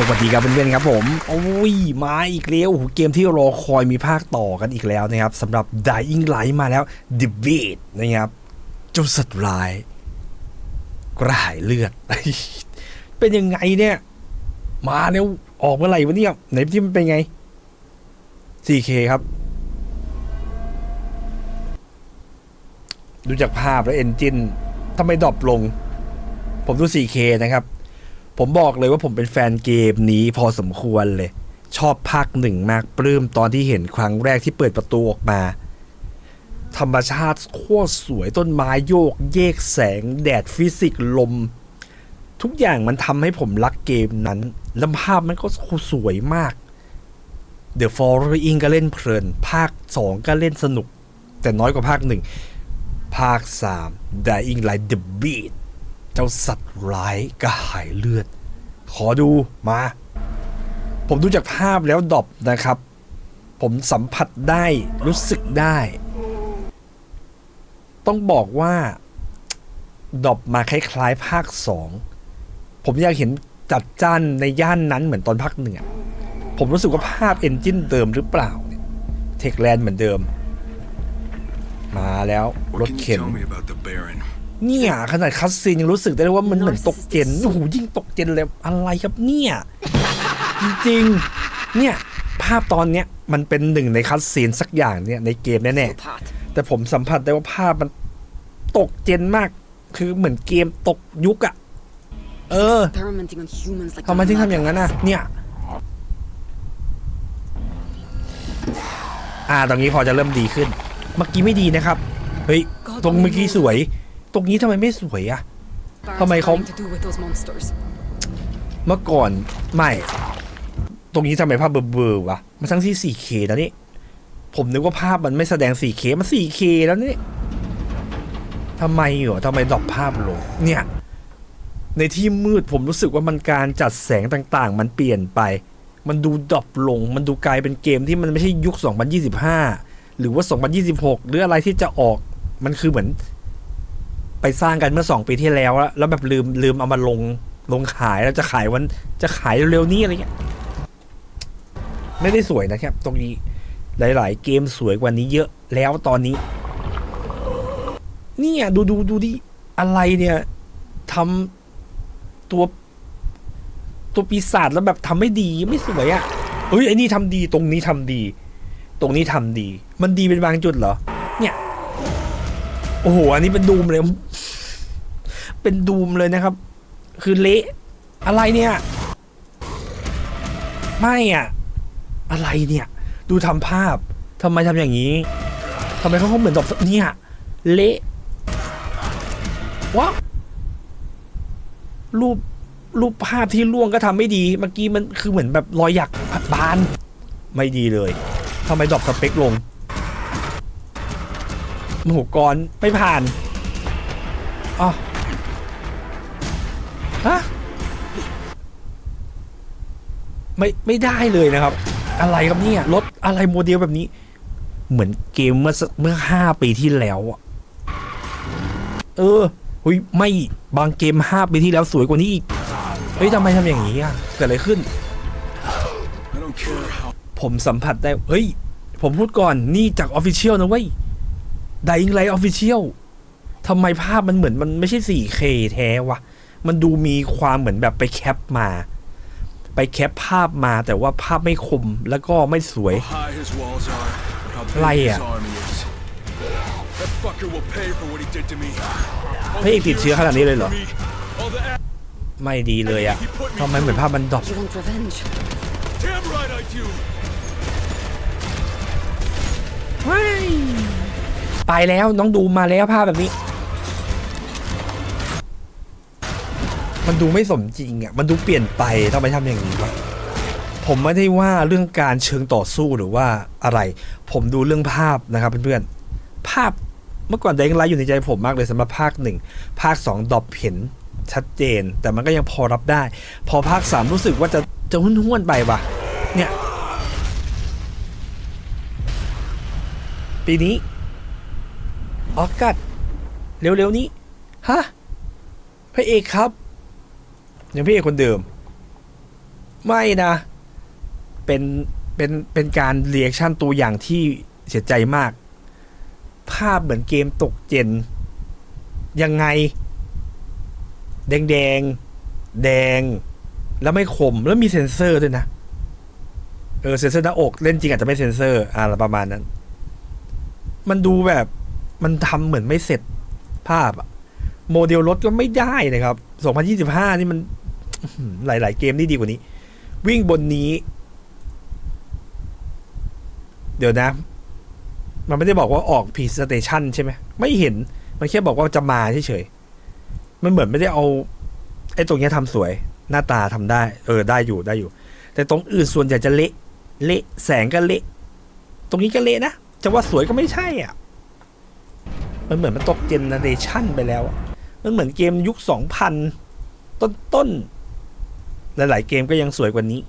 สวัสดีครับเพื่อนๆครับผม โอ้ย มาอีกแล้วเกมที่รอคอยมีภาคต่อกันอีกแล้วนะครับสำหรับ Dying Light มาแล้ว Debate นะครับเจ้าสัตว์ร้ายกระหายเลือด เป็นยังไงเนี่ย มาเนี่ยออกเมื่อไหร่วะเนี่ยไหนที่มันเป็นไง 4K ครับ ดูจากภาพแล้วเอนจินทำไมดรอปลง ผมดู 4K นะครับ ผมบอกเลยว่าผมเป็นแฟนเกมนี้พอสมควรเลย ชอบภาคหนึ่งมากปลื้มตอนที่เห็นครั้งแรกที่เปิดประตูออกมา ธรรมชาติโคตรสวยต้นไม้โยก เยกแสง แดดฟิสิกลม ทุกอย่างมันทำให้ผมรักเกมนั้นแล้วภาพมันก็สวยมาก The Following ก็เล่นเพลิน ภาค 2 ก็เล่นสนุก แต่น้อยกว่าภาคหนึ่งภาค 3 Dying Light The Beat จ้าสัตว์ร้ายกระหายเลือด ขอดูมา ผมดูจากภาพแล้วดอปนะครับ ผมสัมผัสได้รู้สึกได้ ต้องบอกว่าดอปมาคล้ายๆ ภาคสองผมอยากเห็นจัดจ้านในย่านนั้นเหมือนตอนภาคหนึ่งอผมรู้สึกว่าภาพเอนจินเดิมหรือเปล่าเนี่ยเทคแลนด์เหมือนเดิม มาแล้วรถเข็น tell me about the Baron? เนี่ยขนาดคัสซีนยังรู้สึกได้เลยว่ามันเหมือนตกเจนโอ้โหยิ่งตกเจนเลยอะไรครับเนี่ยจริงๆเนี่ยภาพตอนเนี้ยมันเป็นหนึ่งในคัสซีนสักอย่างเนี่ยในเกมแน่ hot. ๆแต่ผมสัมผัสได้ว่าภาพมันตกเจนมาก คือเหมือนเกมตกยุคอะเออ Experimenting on humans like ทำไมถึงทำอย่างนั้นน่ะ เนี่ย อ่า ตรงนี้พอจะเริ่มดีขึ้น เมื่อกี้ไม่ดีนะครับ เฮ้ย ตรงเมื่อกี้สวยต รงนี้ทำไมไม่สวยอะทำไมเขา to do with those monsters. เมื่อก่อนไม่ ตรงนี้ทำไมภาพเบลอๆวะมันทั้งที่ 4K แล้วนี่ผมนึกว่าภาพมันไม่แสดง 4K มัน 4K แล้วนี่ทำไมเหรอทำไมดรอปภาพลงเนี่ย ในที่มืดผมรู้สึกว่ามันการจัดแสงต่างๆ มันเปลี่ยนไป มันดูดรอปลง มันดูกลายเป็นเกมที่มันไม่ใช่ยุค 2025 หรือว่า 2026 หรืออะไรที่จะออก มันคือเหมือน ไปสร้างกันเมื่อสองปีที่แล้วแล้วแบบลืมลืมเอามาลงลงขายแล้วจะขายวันจะขายเร็วๆนี้อะไรเงี้ยไม่ได้สวยนะครับ ตรงนี้หลาย ๆ เกมสวยกว่านี้เยอะแล้วตอนนี้ เนี่ยดูดูดูดิอะไรเนี่ยทำตัว ตัวปีศาจแล้วแบบทำไม่ดีไม่สวยอะ่ะเฮ้ยไอ้นี่ทำดีตรงนี้ทำดี ตรงนี้ทำดี มันดีเป็นบางจุดเหรอ โอ้โห อันนี้เป็นดูมเลย เป็นดูมเลยนะครับ คือเละ อะไรเนี่ย ไม่อะอะไรเนี่ย ดูทำภาพทำไมทำอย่างนี้ทำไมเขาเขาเหมือนดอกเนี่ย เละวะรูปรูปภาพที่ล่วงก็ทำไม่ดี เมื่อกี้มันคือเหมือนแบบรอยหยักบาน ไม่ดีเลยทำไมดรอปสเปคลง หูกรไม่ผ่านอ๋อฮะไม่ไม่ได้เลยนะครับ อะไรครับเนี่ยรถอะไรโมเดลแบบนี้ เหมือนเกมเมื่อเมื่อห้าปีที่แล้วอะเออหุยไม่บางเกมห้าปีที่แล้วสวยกว่านี้อีกเฮ้ยทำไมทำอย่างนี้อะเกิดอะไรขึ้น ผมสัมผัสได้ เฮ้ย ผมพูดก่อนนี่จากออฟฟิเชียลนะเว้ย Dying Light Official ทำไมภาพมันเหมือนมันไม่ใช่ 4K แท้วะ มันดูมีความเหมือนแบบไปแคปมา ไปแคปภาพมาแต่ว่าภาพไม่คมแล้วก็ไม่สวย high his walls are, how big Liar. his army is. That fucker will pay for what he did to me. พระเอกติดเชื้อขนาดนี้เลยเหรอ Me, all the a- ไม่ดีเลยอะทำไมเหมือนภาพมันดรอป ไปแล้วน้องดูมาแล้วภาพแบบนี้ มันดูไม่สมจริงอะมันดูเปลี่ยนไปทำไมทำอย่างนี้วะผมไม่ได้ว่าเรื่องการเชิงต่อสู้หรือว่าอะไร ผมดูเรื่องภาพนะครับเพื่อนๆภาพเมื่อก่อนแดงไลท์อยู่ในใจผมมากเลยสำหรับภาคหนึ่งภาคสองดอปเห็นชัดเจน แต่มันก็ยังพอรับได้ พอภาคสามรู้สึกว่าจะจะห้วนไปว่ะ เนี่ย ปีนี้ ออกัดเร็วๆนี้ ฮะ พระเอกครับ ยังพระเอกคนเดิม ไม่นะ เป็น เป็น เป็นการเรีแอคชั่นตัวอย่างที่เสียใจมาก ภาพเหมือนเกมตกเจน ยังไง แดงแดง แดง แล้วไม่คม แล้วมีเซ็นเซอร์ด้วยนะ เออ เซ็นเซอร์หน้าอก เล่นจริงอาจจะไม่เซ็นเซอร์อะไรประมาณนั้น มันดูแบบ มันทำเหมือนไม่เสร็จภาพอะโมเดลรถก็ไม่ได้นะครับ 2025 นี่มันอื้อหือหลาย ๆ เกมนี่ดีกว่านี้ วิ่งบนนี้ เดี๋ยวนะ มันไม่ได้บอกว่าออกพีสเตชันใช่ไหม ไม่เห็น มันแค่บอกว่าจะมาเฉยๆ มันเหมือนไม่ได้เอา ไอ้ตรงเนี้ยทำสวย หน้าตาทำได้ เออ ได้อยู่ได้อยู่ แต่ตรงอื่นส่วนใหญ่จะเละ เละ แสงก็เละ ตรงนี้ก็เละนะ จะว่าสวยก็ไม่ใช่อะ มันเหมือนมันตกเจเนเรชันไปแล้ว มันเหมือนเกมยุคสองพันต้นต้นๆหลายๆเกมก็ยังสวยกว่านี้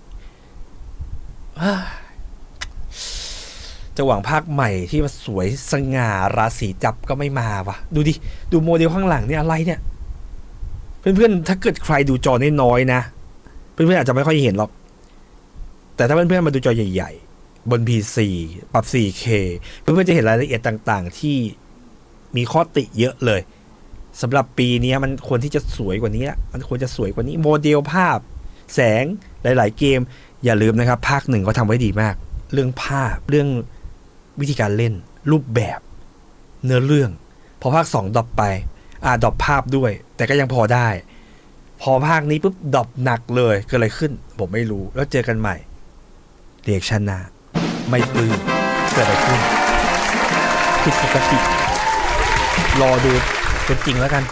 จะหวังภาคใหม่ที่มันสวยสง่าราศีจับก็ไม่มาวะดูดิ ดูโมเดลข้างหลังเนี่ยอะไรเนี่ย เพื่อนๆ ถ้าเกิดใครดูจอน้อยๆนะ เพื่อนๆ อาจจะไม่ค่อยเห็นหรอก แต่ถ้าเพื่อนๆ มาดูจอใหญ่ๆ บน PC ปรับ 4K เพื่อนๆ จะเห็นรายละเอียดต่างๆ ที่ มีข้อติเยอะเลยสำหรับปีนี้มันควรที่จะสวยกว่านี้ละมันควรจะสวยกว่านี้โมเดลภาพ แสงหลาย ๆ เกม อย่าลืมนะครับ ภาคหนึ่งเขาทำไว้ดีมาก เรื่องภาพเรื่องวิธีการเล่น รูปแบบ เนื้อเรื่อง พอภาคสองดรอปไป อ่าดรอปภาพด้วย แต่ก็ยังพอได้ พอภาคนี้ปุ๊บดรอปหนักเลยเกิดอะไรขึ้น ผมไม่รู้แล้วเจอกันใหม่เรียกชนหนาไม่ปลื้มเกิดอะไรขึ้นผิดปกติ รอดูเป็นจริงแล้วกัน